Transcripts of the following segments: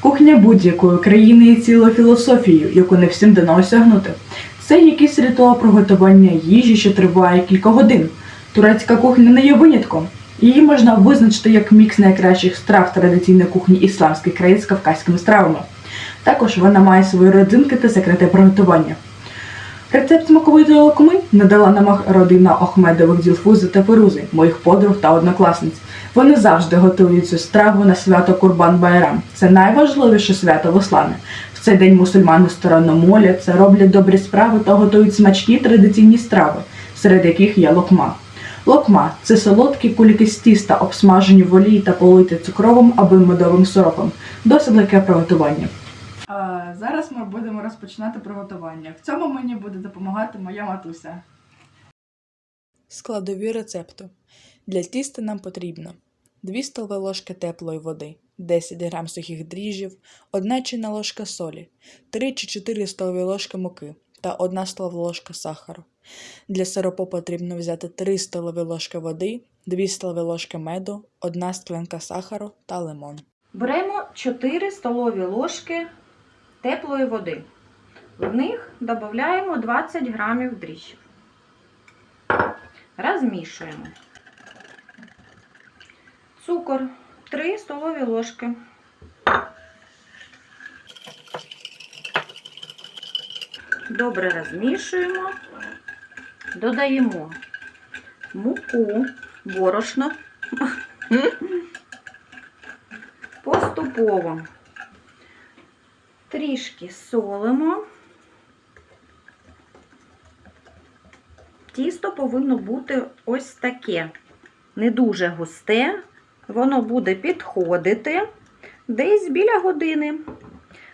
Кухня будь-якої країни є цілою філософією, яку не всім дано осягнути. Це якийсь ритуал приготування їжі, що триває кілька годин. Турецька кухня не є винятком. Її можна визначити як мікс найкращих страв традиційної кухні ісламських країн з кавказькими стравами. Також вона має свої родзинки та секрети приготування. Рецепт смаковитої локоми надала нам родина Охмедових Ділфузи та Ферузи, моїх подруг та однокласниць. Вони завжди готують цю страву на свято Курбан Байрам. Це найважливіше свято в ісламі. В цей день мусульмани старанно моляться, роблять добрі справи та готують смачні традиційні страви, серед яких є локма. Локма це солодкі кульки з тіста, обсмажені в олії та политі цукровим або медовим сиропом. Досить легке приготування. Зараз ми будемо розпочинати приготування. В цьому мені буде допомагати моя матуся. Складові рецепту. Для тіста нам потрібно 2 столові ложки теплої води, 10 г сухих дріжджів, 1 чайна ложка солі, 3 чи 4 столові ложки муки та 1 столова ложка сахару. Для сиропу потрібно взяти 3 столові ложки води, 2 столові ложки меду, 1 склянка сахару та лимон. Беремо 4 столові ложки теплої води. В них додаємо 20 грамів дріжджів. Розмішуємо. Цукор 3 столові ложки. Добре розмішуємо. Додаємо муку, борошно. Поступово трішки солимо. Тісто повинно бути ось таке, не дуже густе. Воно буде підходити десь біля години.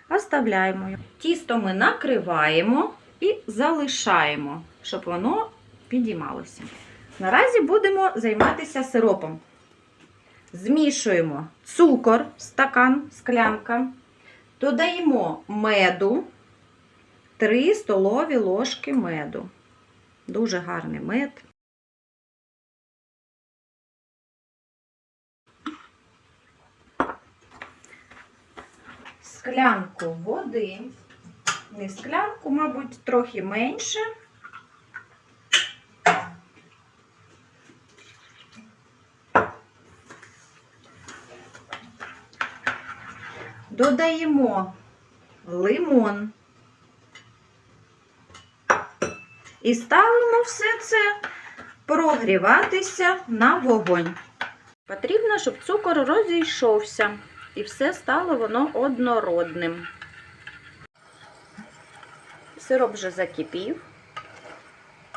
Оставляємо його. Тісто ми накриваємо і залишаємо, щоб воно підіймалося. Наразі будемо займатися сиропом. Змішуємо цукор, стакан, склянка. Додаємо меду 3 столові ложки меду. Дуже гарний мед. Склянку води. Не склянку, мабуть, трохи менше. Додаємо лимон. І ставимо все це прогріватися на вогонь. Потрібно, щоб цукор розійшовся і все стало воно однородним. Сироп вже закипів.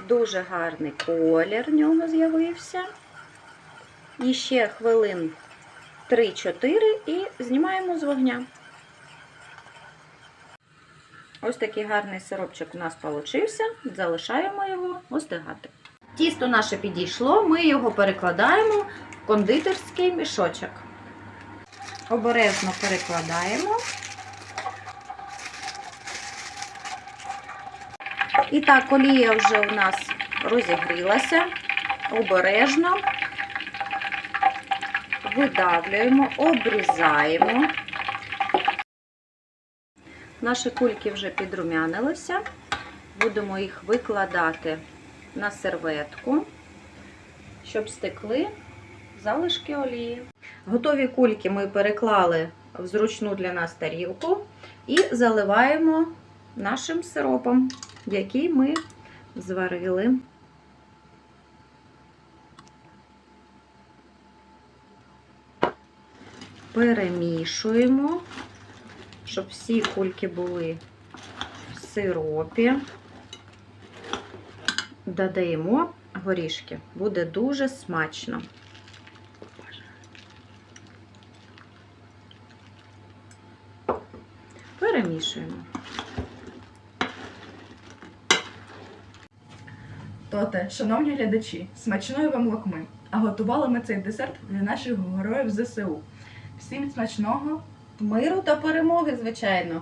Дуже гарний колір в нього з'явився. І ще хвилин 3-4 і знімаємо з вогня. Ось такий гарний сиропчик у нас получився. Залишаємо його остигати. Тісто наше підійшло, ми його перекладаємо в кондитерський мішочок. Обережно перекладаємо. І так, олія вже у нас розігрілася. Обережно видавлюємо, обрізаємо. Наші кульки вже підрумянилися. Будемо їх викладати на серветку, щоб стекли залишки олії. Готові кульки ми переклали в зручну для нас тарілку і заливаємо нашим сиропом, який ми зварили. Перемішуємо, щоб всі кульки були в сиропі. Додаємо горішки. Буде дуже смачно. Перемішуємо. Тоте, шановні глядачі, смачної вам локми. А готували ми цей десерт для наших героїв ЗСУ. Всім смачного! Миру та перемоги, звичайно.